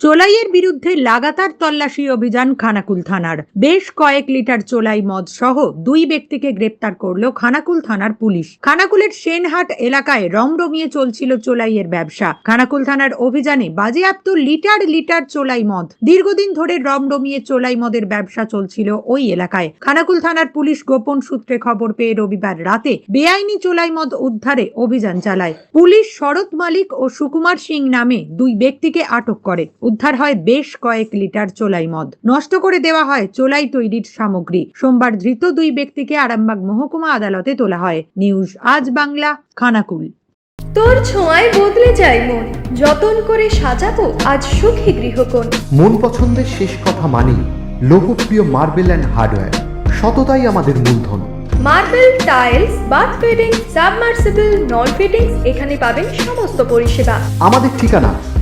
চোলাইয়ের বিরুদ্ধে লাগাতার তল্লাশি অভিযান খানাকুল থানার। বেশ কয়েক লিটার চোলাই মদ সহ দুই ব্যক্তিকে গ্রেপ্তার করল খানাকুল থানার পুলিশ। খানাকুলের সেনহাট এলাকায় রমরমিয়ে চলছিল চোলাইয়ের ব্যবসা। খানাকুল থানার অভিযানে বাজেয়াপ্ত লিটার লিটার চোলাই মদ। দীর্ঘদিন ধরে রমরমিয়ে চোলাই মদের ব্যবসা চলছিল ওই এলাকায়। খানাকুল থানার পুলিশ গোপন সূত্রে খবর পেয়ে রবিবার রাতে বেআইনি চোলাই মদ উদ্ধারে অভিযান চালায়। পুলিশ শরৎ মালিক ও সুকুমার সিং নামে দুই ব্যক্তিকে আটক করে। উদ্ধার হয় বেশ কয়েক লিটার চোলাই মদ। নষ্ট করে দেওয়া হয় চোলাই তৈরির সামগ্রী। সোমবার ধৃত দুই ব্যক্তিকে আরামবাগ মহকুমা আদালতে তোলা হয়। নিউজ আজ বাংলা খানাকুল। তোর ছোঁয়ায় বদলে যায় মন। যতন করে সাজাবো আজ সুখী গৃহকোণ। মন পছন্দের শেষ কথা মানি লোকপ্রিয় মার্বেল অ্যান্ড হার্ডওয়্যার। সততাই আমাদের মূলধন। Marble tiles bath fitting submersible non fittings এখানে পাবেন সমস্ত পরিষেবা। আমাদের ঠিকানা